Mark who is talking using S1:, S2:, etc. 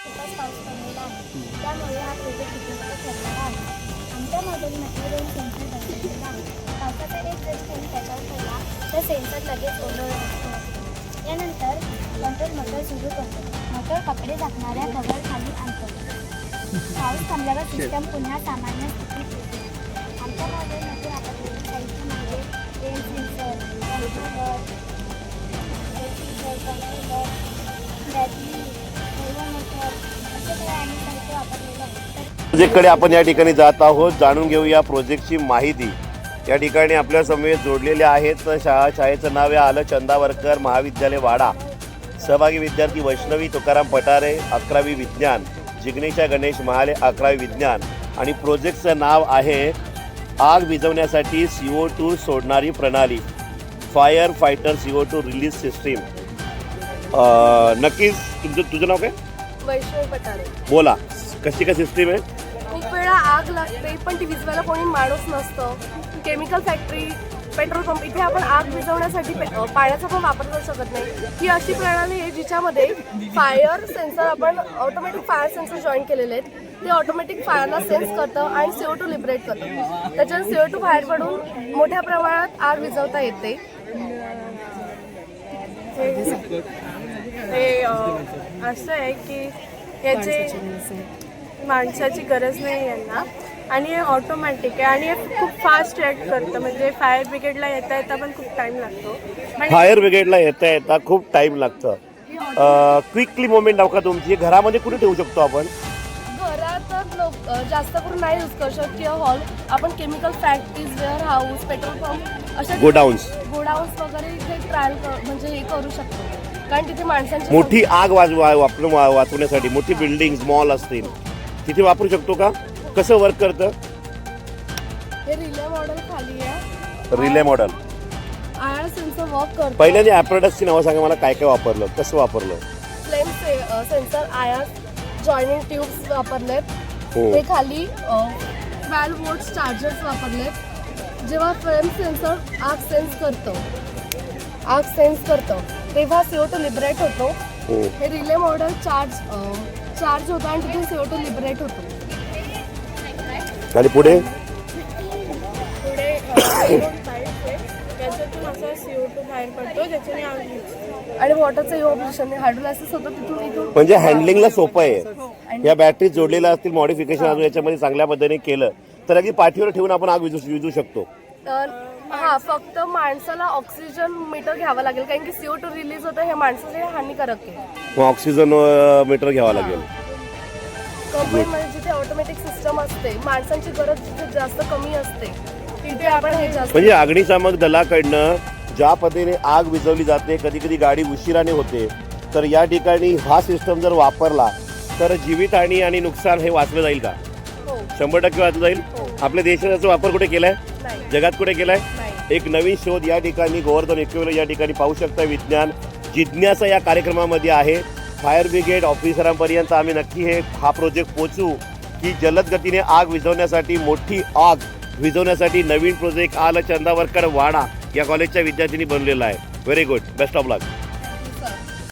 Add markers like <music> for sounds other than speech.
S1: खूपच पाऊस पडलेला आहे. त्यामुळे हा प्रोजेक्ट उपयुक्त ठरलेला आहे. आमच्यामधील मटेरियल सेन्सर बनवलेला आहे पावसाचा एक जरी थेंब त्याच्यावर पडला तर सेन्सर लगेच ओढळ यानंतर कंट्रोल मोटर सुरू करतो. मोटर कपडे झाकणाऱ्या कव्हर खाली आणतो. पाऊस थांबल्यावर <laughs> सिस्टम पुन्हा सामान्य स्थितीत येते. आमच्या मॉडेलमध्ये वापरलेली साहित्य म्हणजे rain sensor sensor computer battery
S2: प्रोजेक्टकडे आपण या ठिकाणी जात आहोत. जाणून घेऊया प्रोजेक्टची माहिती. या ठिकाणी आपल्या समवेत जोडलेले आहेत शाळा शाळेचं नाव आहे आलं चंदावरकर महाविद्यालय वाडा. सहभागी विद्यार्थी वैष्णवी तुकाराम पटारे अकरावी विज्ञान जिग्नेशा गणेश महाले अकरावी विज्ञान आणि प्रोजेक्टचं नाव आहे आग विझवण्यासाठी सी ओ टू सोडणारी प्रणाली. Fire fighter C O two release system. नक्कीच तुमचं तुझं नाव काय?
S3: वैष्णव पटारे
S2: बोला. कशी काय सिस्टीम आहे?
S3: आग लागते पण ती विझवायला कोणी माणूस नसतं. केमिकल फॅक्टरी पेट्रोल पंप इथे आपण आग विझवण्यासाठी पाण्याचा पण वापर करू शकत नाही. ही अशी प्रणाली आहे जिच्यामध्ये फायर सेन्सर आपण ऑटोमॅटिक फायर सेन्सर जॉईन केलेले आहेत. ते ऑटोमॅटिक फायरला सेन्स करतं आणि सीओ टू लिबरेट करतं. त्याच्यानं सीओ टू बाहेर पडून मोठ्या प्रमाणात आग विझवता येते. हे असं आहे की याचे माणसाची गरज नाही यांना. आणि हे ऑटोमॅटिक आहे. आणि हे खूप फास्ट रिॲक्ट करतं. म्हणजे फायर ब्रिगेडला येता येता पण खूप टाइम लागतो.
S2: फायर ब्रिगेडला येता येता खूप टाइम लागतं. क्विकली मोमेंट दाखवा का तुमची. घरामध्ये कुठे ठेवू शकतो आपण?
S3: घरात लोक जास्त करून नाही यूज करू शकत. किंवा हॉल आपण chemical factories warehouse petrol pump अशा
S2: गोडाऊन्स.
S3: गोडाऊन्स वगैरे इथे ट्रायल म्हणजे हे करू शकतो. कारण तिथे माणसांची
S2: मोठी आग वाजवा वापरून वा- वाचवण्यासाठी मोठी बिल्डिंग मॉल असतील. तिथे वापरू शकतो का? कसं वर्क करतं?
S3: हे रिले मॉडेल खाली आहे.
S2: Relay model
S3: I R sensor work करतो.
S2: पहिल्यांदा ॲपरेटसची नावं सांगा मला काय काय वापरलं कसं वापरलं?
S3: Flame sensor I R joining tubes वापरलेत.
S2: हो.
S3: हे खाली ट्वेल्व वोल्ट चार्जर्स वापरलेत. जेव्हा फ्लेम सेन्सर आग सेन्स करतो आग सेन्स करतो तेव्हा सीओ टू लिबरेट होतो.
S2: हो.
S3: हे रिले मॉडेल चार्ज चार्ज होतो आणि तिथे सीओ टू लिबरेट होतो.
S2: आणि पुढे.
S3: पुढे त्याच्यातून असा सीओ टू बाहेर पडतो ज्याच्याने. आणि वॉटरचं हायड्रोलायसिस होतं तिथून इथून.
S2: म्हणजे हँडलिंगला सोपं आहे. या बॅटरी जोडलेल्या असतील मॉडिफिकेशन अजून याच्यामध्ये चांगल्या पद्धतीने केलं तर अगदी पाठीवर ठेवून आपण आग विझू विझू शकतो.
S3: तर हा फक्त माणसाला ऑक्सिजन मीटर घ्यावं लागेल कारण की सीओ टू रिलीज होतं हे माणसासाठी हानिकारक आहे.
S2: मग ऑक्सिजन मीटर घ्यावा लागेल.
S3: कंपनीमध्ये जिथे ऑटोमॅटिक सिस्टम असते माणसांची गरज जिथे जास्त कमी असते तिथे आपण हे जास्त
S2: म्हणजे अग्निशामक दलाकडनं ज्या पद्धतीने आग विझवली जाते कधी कधी गाडी उशिराने होते तर या ठिकाणी हा सिस्टम जर वापरला तर जीवितहानी आणि नुकसान हे वाचलं जाईल का?
S3: हो.
S2: शंभर टक्के वाचलं जाईल.
S3: हो.
S2: आपल्या देशात याचा वापर कुठे केलाय? जगात कुठे
S3: नाही.
S2: एक नवीन शोध या ठिकाणी गोवर्धन इक्विवल या ठिकाणी पाहू शकता विज्ञान. जिज्ञासा या कार्यक्रमामध्ये आहे. फायर ब्रिगेड ऑफिसरांपर्यंत आम्ही नक्की हे हा प्रोजेक्ट पोचू की जलद गतीने आग विझवण्यासाठी मोठी आग विझवण्यासाठी नवीन प्रोजेक्ट आलं चंदावरकर वाडा या कॉलेजच्या विद्यार्थ्यांनी बनलेला आहे. Very good best of luck